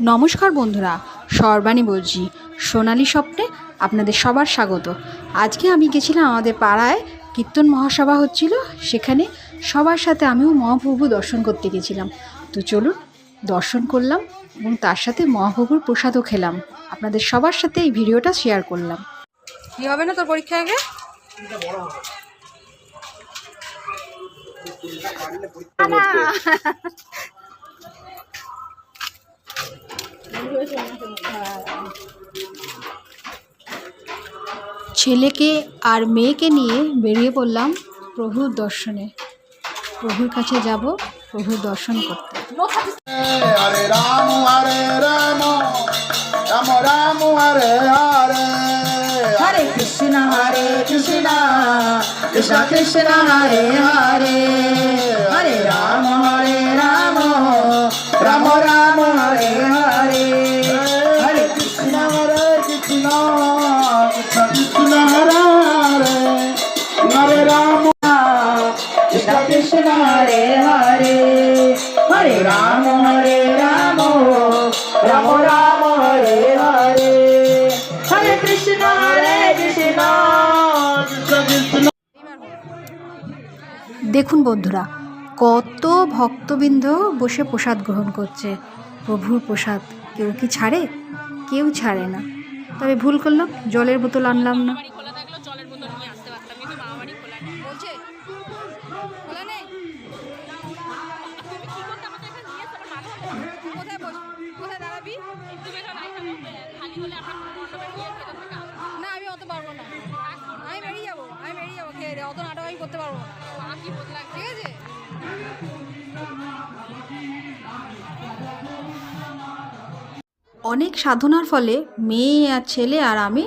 নমস্কার বন্ধুরা সর্বাণী বলছি। সোনালি স্বপ্নে আপনাদের সবার স্বাগত। আজকে আমি গেছিলাম আমাদের পাড়ায় কীর্তন মহাসভা হচ্ছিল সেখানে সবার সাথে আমিও মহাপ্রভু দর্শন করতে গেছিলাম। তো চলুন দর্শন করলাম এবং তার সাথে মহাপ্রভুর প্রসাদও খেলাম। আপনাদের সবার সাথে এই ভিডিওটা শেয়ার করলাম। কি হবে না তোর পরীক্ষা আগে? ছেলেকে আর মেয়েকে নিয়ে বেরিয়ে পড়লাম প্রভুর দর্শনে। প্রভুর কাছে যাব প্রভু দর্শন করতে। Ram Ram Ram Ram Hare, Hare Rama, Hare Rama, Rama Rama, Hare Hare, Hare Krishna, Hare Krishna. Krishna Krishna. দেখুন বন্ধুরা কত ভক্তবৃন্দ বসে প্রসাদ গ্রহণ করছে প্রভুর প্রসাদ কেউ কি ছাড়ে কেউ ছাড়ে না তবে ভুল করলাম জলের বোতল আনলাম না না, আমি অত পারব না। আমি বেরিয়ে যাব, আমি বেরিয়ে যাব খেয়ে অত নাটক আমি করতে পারব ঠিক আছে? অনেক সাধনার ফলে মেয়ে আর ছেলে আর আমি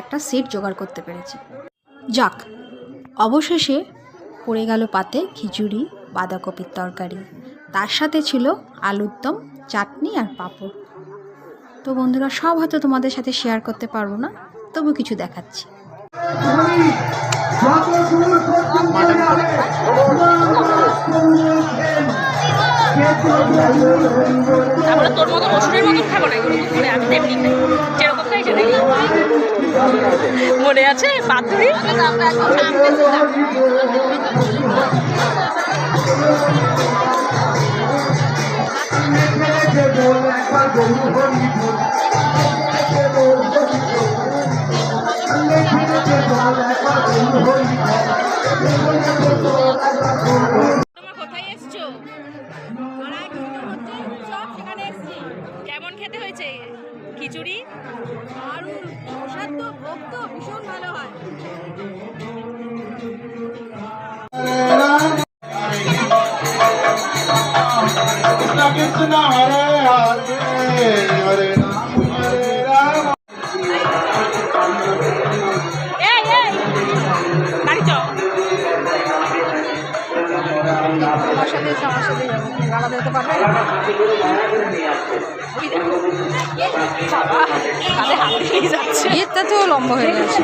একটা সিট জোগাড় করতে পেরেছি। যাক, অবশেষে পড়ে গেল পাতে খিচুড়ি, বাঁধাকপির তরকারি। তার সাথে ছিল আলুর দম চাটনি আর পাঁপড়। তো বন্ধুরা সব হয়তো তোমাদের সাথে শেয়ার করতে পারব না তবু কিছু দেখাচ্ছি। তারপরে তোর মতো অসুরের মতন খাব না এগুলো দুপুরে আমি তেমনি খাই। যেরকম খাই সেটাই মনে আছে পাতুরি? তোমার দারুণ প্রসাদ তো ভোগ তো ভীষণ ভালো হয় আমার সাথে আমার সাথে গালা দিতে পারবে। এরটা তো লম্বা হয়ে গেছে।